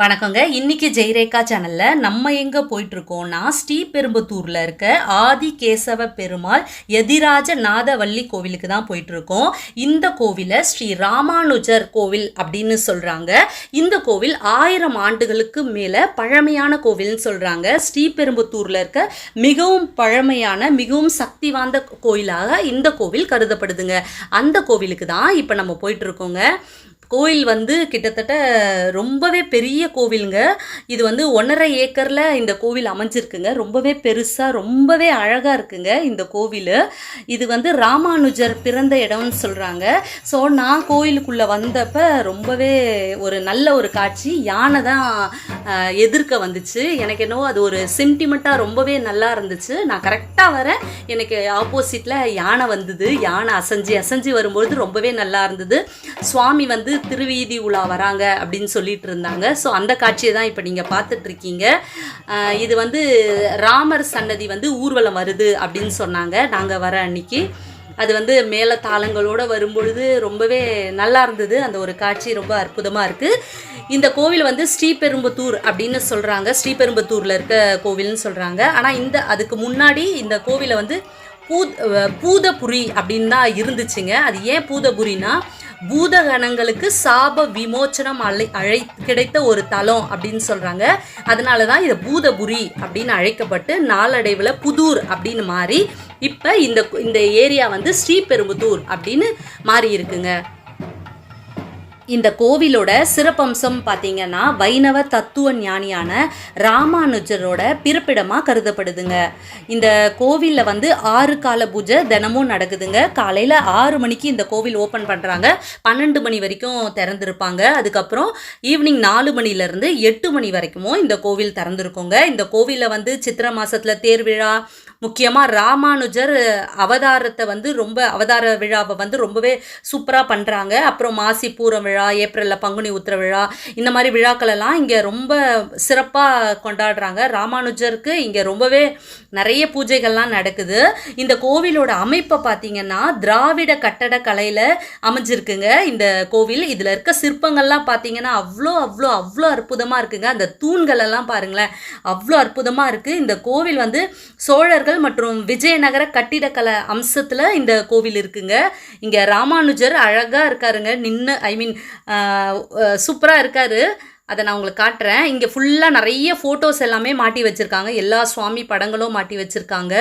வணக்கங்க. இன்னைக்கு ஜெயரேகா சேனல்ல நம்ம எங்க போயிட்டு இருக்கோம்னா ஸ்ரீபெரும்புத்தூர்ல இருக்க ஆதி கேசவ பெருமாள் எதிராஜ நாதவள்ளி கோவிலுக்கு தான் போயிட்டு இருக்கோம் இந்த கோவிலை ஸ்ரீ ராமானுஜர் கோவில் அப்படின்னு சொல்றாங்க. இந்த கோவில் ஆயிரம் ஆண்டுகளுக்கு மேல பழமையான கோவில்னு சொல்றாங்க. ஸ்ரீபெரும்புத்தூர்ல இருக்க மிகவும் பழமையான மிகவும் சக்தி வாய்ந்த கோயிலாக இந்த கோவில் கருதப்படுதுங்க. அந்த கோவிலுக்கு தான் இப்போ நம்ம போயிட்டு இருக்கோங்க கோயில் வந்து கிட்டத்தட்ட ரொம்பவே பெரிய கோவிலுங்க. இது வந்து ஒன்றரை ஏக்கரில் இந்த கோவில் அமைஞ்சிருக்குங்க. ரொம்பவே பெருசாக ரொம்பவே அழகாக இருக்குங்க இந்த கோவில். இது வந்து ராமானுஜர் பிறந்த இடம்னு சொல்கிறாங்க ஸோ நான் கோயிலுக்குள்ளே வந்தப்போ ரொம்பவே ஒரு நல்ல ஒரு காட்சி. யானை தான் எதிர்க்க வந்துச்சு. எனக்கு என்னவோ அது ஒரு சென்டிமெண்ட்டாக ரொம்பவே நல்லா இருந்துச்சு. நான் கரெக்டாக வரேன். எனக்கு ஆப்போசிட்டில் யானை வந்தது. யானை அசைஞ்சு அசைஞ்சு வரும்பொழுது ரொம்பவே நல்லா இருந்தது. சுவாமி வந்து திருவீதி உலா வராங்க அப்படின்னு சொல்லிட்டு இருந்தாங்க. ஸோ அந்த காட்சியை தான் இப்போ நீங்கள் பார்த்துட்ருக்கீங்க இது வந்து ராமர் சன்னதி வந்து ஊர்வலம் வருது அப்படின்னு சொன்னாங்க. நாங்கள் வர அன்னைக்கு. அது வந்து மேல தாளங்களோட வரும்பொழுது ரொம்பவே நல்லா இருந்தது. அந்த ஒரு காட்சி ரொம்ப அற்புதமாக இருக்குது இந்த கோவில் வந்து ஸ்ரீபெரும்புத்தூர் அப்படின்னு சொல்கிறாங்க ஸ்ரீபெரும்புத்தூரில் இருக்க கோவில்னு சொல்கிறாங்க ஆனால் இந்த அதுக்கு முன்னாடி இந்த கோவிலை வந்து பூ பூதபுரி அப்படின்னு தான் இருந்துச்சுங்க. அது ஏன் பூதபுரினா பூதகணங்களுக்கு சாப விமோச்சனம் அழை அழை கிடைத்த ஒரு தலம் அப்படின்னு சொல்கிறாங்க அதனால தான் இது பூதபுரி அப்படின்னு அழைக்கப்பட்டு நாளடைவில் புதூர் அப்படின்னு மாறி இப்போ இந்த இந்த ஏரியா வந்து ஸ்ரீபெரும்புதூர் அப்படின்னு மாறி இருக்குங்க. இந்த கோவிலோட சிறப்பம்சம் பார்த்தீங்கன்னா வைணவ தத்துவ ஞானியான ராமானுஜரோட பிறப்பிடமாக கருதப்படுதுங்க. இந்த கோவிலில் வந்து ஆறு கால பூஜை தினமும் நடக்குதுங்க. காலையில் ஆறு மணிக்கு இந்த கோவில் ஓப்பன் பண்ணுறாங்க பன்னெண்டு மணி வரைக்கும் திறந்திருப்பாங்க. அதுக்கப்புறம் ஈவினிங் நாலு மணிலேருந்து எட்டு மணி வரைக்குமோ இந்த கோவில் திறந்துருக்கோங்க. இந்த கோவிலில் வந்து சித்திரை மாதத்தில் தேர்விழா முக்கியமாக ராமானுஜர் அவதாரத்தை வந்து ரொம்ப அவதார விழாவை வந்து ரொம்பவே சூப்பராக பண்ணுறாங்க அப்புறம் மாசி பூரம் விழா ஏப்ரலில் பங்குனி உத்திர விழா இந்த மாதிரி விழாக்களெல்லாம் இங்கே ரொம்ப சிறப்பாக கொண்டாடுறாங்க. ராமானுஜருக்கு இங்கே ரொம்பவே நிறைய பூஜைகள்லாம் நடக்குது. இந்த கோவிலோட அமைப்பை பார்த்தீங்கன்னா திராவிட கட்டட கலையில் அமைஞ்சிருக்குங்க. இந்த கோவில் இதில் இருக்க சிற்பங்கள்லாம் பார்த்தீங்கன்னா அவ்வளோ அவ்வளோ அவ்வளோ அற்புதமாக இருக்குங்க. அந்த தூண்களெல்லாம் பாருங்களேன் அவ்வளோ அற்புதமாக இருக்குது இந்த கோவில் வந்து சோழர்கள் மற்றும் விஜயநகர கட்டிடக்கலை அம்சத்தில் இந்த கோவில் இருக்குங்க. இங்கே ராமானுஜர் அழகாக இருக்காருங்க. நின்று ஐ மீன் சூப்பராக இருக்காரு. அதை நான் உங்களுக்கு காட்டுறேன். இங்கே ஃபுல்லாக நிறைய ஃபோட்டோஸ் எல்லாமே மாட்டி வச்சுருக்காங்க. எல்லா சுவாமி படங்களும் மாட்டி வச்சுருக்காங்க.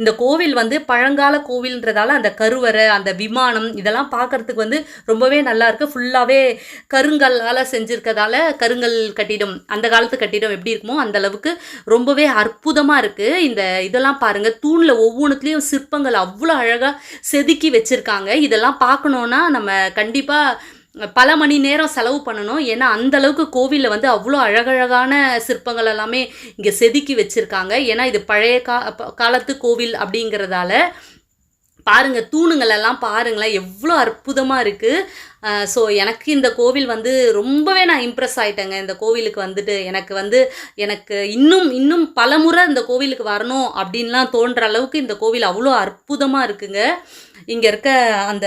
இந்த கோவில் வந்து பழங்கால கோவில்ன்றதால அந்த கருவறை அந்த விமானம் இதெல்லாம் பார்க்கறதுக்கு வந்து ரொம்பவே நல்லா இருக்குது ஃபுல்லாகவே கருங்கல்லால் செஞ்சுருக்கதால கருங்கல் கட்டிடம் அந்த காலத்து கட்டிடம் எப்படி இருக்குமோ அந்த அளவுக்கு ரொம்பவே அற்புதமாக இருக்குது இந்த இதெல்லாம் பாருங்கள் தூணில் ஒவ்வொன்றுத்துலேயும் சிற்பங்கள் அவ்வளோ அழகாக செதுக்கி வச்சுருக்காங்க. இதெல்லாம் பார்க்கணுன்னா நம்ம கண்டிப்பாக பல மணி நேரம் செலவு பண்ணணும். ஏன்னா அந்தளவுக்கு கோவிலில் வந்து அவ்வளோ அழகழகான சிற்பங்கள் எல்லாமே இங்கே செதுக்கி வச்சுருக்காங்க. ஏன்னா இது பழைய கா காலத்து கோவில் அப்படிங்கிறதால பாருங்கள் தூணுங்கள் எல்லாம் பாருங்களேன். எவ்வளோ அற்புதமாக இருக்குது ஸோ எனக்கு இந்த கோவில் வந்து ரொம்பவே நான் இம்ப்ரெஸ் ஆயிட்டேங்க. இந்த கோவிலுக்கு வந்துட்டு எனக்கு வந்து எனக்கு இன்னும் இன்னும் பலமுறை இந்த கோவிலுக்கு வரணும் அப்படின்லாம் தோன்ற அளவுக்கு இந்த கோவில் அவ்வளோ அற்புதமாக இருக்குங்க. இங்கே இருக்க அந்த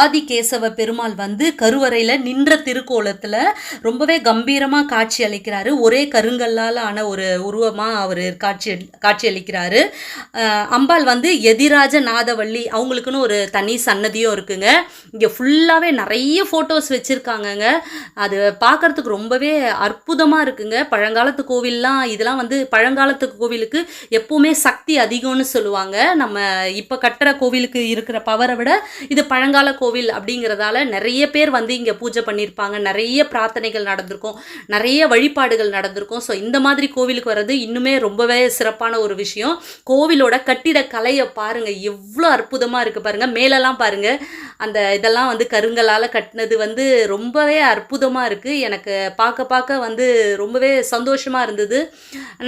ஆதிகேசவ பெருமாள் வந்து கருவறையில் நின்ற திருக்கோலத்தில் ரொம்பவே கம்பீரமாக காட்சி அளிக்கிறாரு. ஒரே கருங்கல்லால் ஆன ஒரு உருவமாக அவர் காட்சி காட்சி அளிக்கிறாரு. அம்பாள் வந்து எதிராஜ நாதவள்ளி அவங்களுக்குன்னு ஒரு தனி சன்னதியும் இருக்குங்க. இங்கே ஃபுல்லாகவே நிறைய ஃபோட்டோஸ் வச்சுருக்காங்கங்க. அது பார்க்கறதுக்கு ரொம்பவே அற்புதமாக இருக்குங்க. பழங்காலத்து கோவில்லாம் இதெல்லாம் வந்து பழங்காலத்து கோவிலுக்கு எப்போவுமே சக்தி அதிகம்னு சொல்லுவாங்க. நம்ம இப்போ கட்டுற கோவிலுக்கு இருக்கிற பவரை விட இது பழங்கால கோவில் அப்படிங்கிறதால நிறைய பேர் வந்து இங்கே பூஜை பண்ணியிருப்பாங்க நிறைய பிரார்த்தனைகள் நடந்திருக்கும். நிறைய வழிபாடுகள் நடந்திருக்கும். ஸோ இந்த மாதிரி கோவிலுக்கு வர்றது இன்னுமே ரொம்பவே சிறப்பான ஒரு விஷயம். கோவிலோட கட்டிடக்கலையை பாருங்கள் எவ்வளோ அற்புதமாக இருக்குது பாருங்கள் மேலெல்லாம் பாருங்க. அந்த இதெல்லாம் வந்து கருங்கலால் கட்டினது வந்து ரொம்பவே அற்புதமாக இருக்குது எனக்கு பார்க்க பார்க்க வந்து ரொம்பவே சந்தோஷமாக இருந்தது.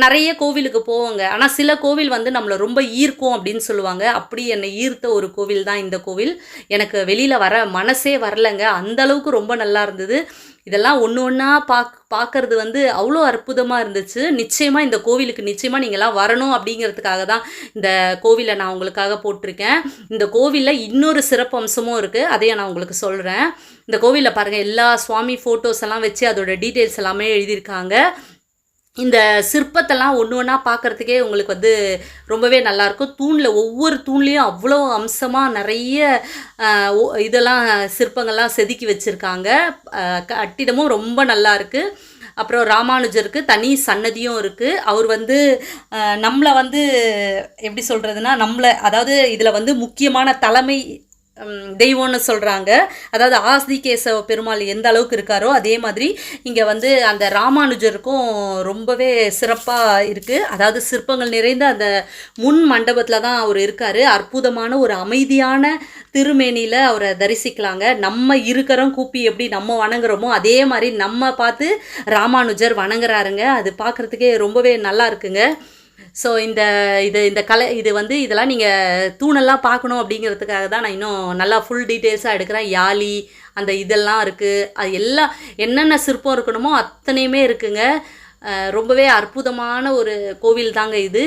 நிறைய கோவிலுக்கு போவோங்க. ஆனால் சில கோவில் வந்து நம்மளை ரொம்ப ஈர்க்கும் அப்படின்னு சொல்லுவாங்க. அப்படி என்னை ஈர்த்த ஒரு கோவில் தான் இந்த கோவில். எனக்கு வெளியில் வர மனசே வரலைங்க. அந்த அளவுக்கு ரொம்ப நல்லா இருந்தது. இதெல்லாம் ஒன்று ஒன்றா பாக் பார்க்கறது வந்து அவ்வளோ அற்புதமாக இருந்துச்சு. நிச்சயமாக இந்த கோவிலுக்கு நிச்சயமாக நீங்கள்லாம் வரணும் அப்படிங்கிறதுக்காக தான் இந்த கோவிலை நான் உங்களுக்காக போட்டிருக்கேன். இந்த கோவிலில் இன்னொரு சிறப்பு அம்சமும் இருக்குது அதையே நான் உங்களுக்கு சொல்கிறேன் இந்த கோவிலில் பாருங்கள் எல்லா சுவாமி ஃபோட்டோஸ் எல்லாம் வச்சு அதோட டீட்டெயில்ஸ் எல்லாமே எழுதியிருக்காங்க. இந்த சிற்பத்தெல்லாம் ஒன்று ஒன்றா பார்க்குறதுக்கே உங்களுக்கு வந்து ரொம்பவே நல்லாயிருக்கும் தூணில் ஒவ்வொரு தூண்லேயும் அவ்வளோ அம்சமாக நிறைய இதெல்லாம் சிற்பங்கள்லாம் செதுக்கி வச்சுருக்காங்க. கட்டிடமும் ரொம்ப நல்லாயிருக்கு அப்புறம் ராமானுஜருக்கு தனி சன்னதியும் இருக்குது அவர் வந்து நம்மளை வந்து எப்படி சொல்கிறதுனா நம்மளை அதாவது இதில் வந்து முக்கியமான தலைமை தெய்வம்னு சொல்கிறாங்க அதாவது ஆஸ்திகேசவ பெருமாள் எந்த அளவுக்கு இருக்காரோ அதே மாதிரி இங்கே வந்து அந்த ராமானுஜருக்கும் ரொம்பவே சிறப்பாக இருக்குது அதாவது சிற்பங்கள் நிறைந்த அந்த முன் மண்டபத்தில் தான் அவர் இருக்கார். அற்புதமான ஒரு அமைதியான திருமேனியில் அவரை தரிசிக்கலாங்க. நம்ம இருக்கிறோம் கூப்பி எப்படி நம்ம வணங்குறோமோ அதே மாதிரி நம்ம பார்த்து ராமானுஜர் வணங்குறாருங்க. அது பார்க்குறதுக்கே ரொம்பவே நல்லா இருக்குங்க. ஸோ இந்த இது இந்த கலை இது வந்து இதெல்லாம் நீங்கள் தூணெல்லாம் பார்க்கணும் அப்படிங்கிறதுக்காக தான் நான் இன்னும் நல்லா ஃபுல் டீட்டெயில்ஸாக எடுக்கிறேன். யாழி அந்த இதெல்லாம் இருக்குது அது எல்லாம் என்னென்ன சிற்பம் இருக்கணுமோ அத்தனையுமே இருக்குங்க. ரொம்பவே அற்புதமான ஒரு கோவில் தாங்க இது.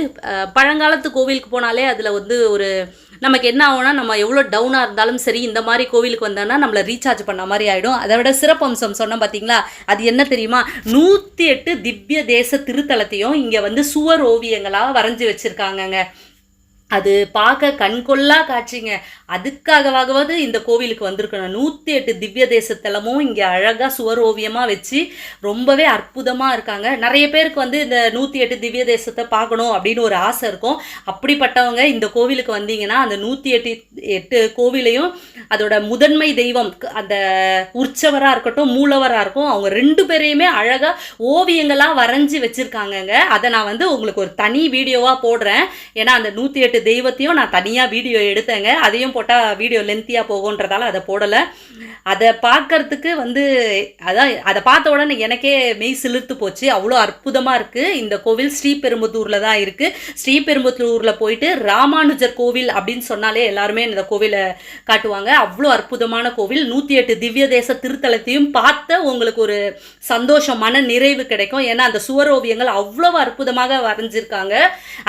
பழங்காலத்து கோவிலுக்கு போனாலே அதில் வந்து ஒரு நமக்கு என்ன ஆகும்னா நம்ம எவ்வளோ டவுனாக இருந்தாலும் சரி இந்த மாதிரி கோவிலுக்கு வந்தோன்னா நம்மளை ரீசார்ஜ் பண்ண மாதிரி ஆகிடும் அதை விட சிறப்பம்சம் சொன்னோம் பார்த்தீங்களா அது என்ன தெரியுமா? நூற்றி எட்டு திவ்ய தேச திருத்தலத்தையும் இங்கே வந்து சுவர் ஓவியங்களாக வரைஞ்சி வச்சுருக்காங்கங்க. அது பார்க்க கண்கொள்ளா காட்சிங்க. அதுக்காகவாகவாவது இந்த கோவிலுக்கு வந்திருக்கணும். நூற்றி எட்டு திவ்ய தேசத்தலமும் இங்கே அழகாக சுவர் ஓவியமாக வச்சு ரொம்பவே அற்புதமாக இருக்காங்க. நிறைய பேருக்கு வந்து இந்த நூற்றி எட்டு திவ்ய தேசத்தை பார்க்கணும் அப்படின்னு ஒரு ஆசை இருக்கும். அப்படிப்பட்டவங்க இந்த கோவிலுக்கு வந்தீங்கன்னா அந்த நூற்றி எட்டு எட்டு கோவிலையும் அதோட முதன்மை தெய்வம் அந்த உற்சவராக இருக்கட்டும் மூலவராக இருக்கும் அவங்க ரெண்டு பேரையுமே அழகாக ஓவியங்களாக வரைஞ்சி வச்சுருக்காங்கங்க. அதை நான் வந்து உங்களுக்கு ஒரு தனி வீடியோவாக போடுறேன். ஏன்னா அந்த நூற்றி எட்டு தெய்வத்தையும் நான் தனியாக வீடியோ எடுத்தேங்க. அதையும் போட்டால் வீடியோ லென்த்தியாக போகுன்றதால அதை போடலை. அதை பார்க்கறதுக்கு வந்து அதான் அதை பார்த்த உடனே எனக்கே மெய் சிலிர்த்து போச்சு. அவ்வளோ அற்புதமாக இருக்குது இந்த கோவில் ஸ்ரீபெரும்புத்தூரில் தான் இருக்குது ஸ்ரீபெரும்புத்தூரில் போயிட்டு ராமானுஜர் கோவில் அப்படின்னு சொன்னாலே எல்லாருமே இந்த கோவிலை காட்டுவாங்க. அவ்வளோ அற்புதமான கோவில். நூற்றி எட்டு திவ்ய தேச திருத்தலத்தையும் பார்த்த உங்களுக்கு ஒரு சந்தோஷம் மன நிறைவு கிடைக்கும். ஏன்னா அந்த சுவரோவியங்கள் அவ்வளோ அற்புதமாக வரைஞ்சிருக்காங்க.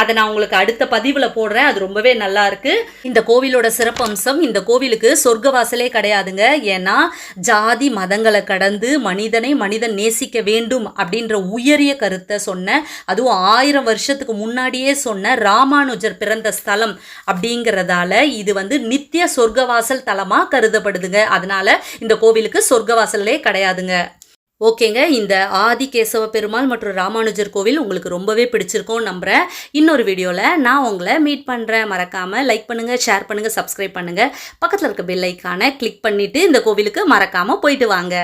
அதை நான் உங்களுக்கு அடுத்த பதிவில் போடுறேன். அது ரொம்பவே நல்லா இருக்கு. இந்த கோவிலோட சிறப்பம்சம் இந்த கோவிலுக்கு சொர்க்கவாசலே கிடையாதுங்க. ஏன்னா ஜாதி மதங்களை கடந்து மனிதனை மனிதன் நேசிக்க வேண்டும் அப்படின்ற உயரிய கருத்தை சொன்ன அதுவும் ஆயிரம் வருஷத்துக்கு முன்னாடியே சொன்ன ராமானுஜர் பிறந்த ஸ்தலம் அப்படிங்கிறதால இது வந்து நித்திய சொர்க்கவாசல் தலமாக கருதப்படுதுங்க. அதனால இந்த கோவிலுக்கு சொர்க்கவாசலே கிடையாதுங்க. ஓகேங்க இந்த ஆதிகேசவ பெருமாள் மற்றும் ராமானுஜர் கோவில் உங்களுக்கு ரொம்பவே பிடிச்சிருக்கும் நம்புகிறேன் இன்னொரு வீடியோவில் நான் உங்களை மீட் பண்ணுறேன் மறக்காமல் லைக் பண்ணுங்கள் ஷேர் பண்ணுங்கள் சப்ஸ்கிரைப் பண்ணுங்கள் பக்கத்தில் இருக்க பெல் ஐக்கானை கிளிக் பண்ணிவிட்டு இந்த கோவிலுக்கு மறக்காமல் போயிட்டு வாங்க.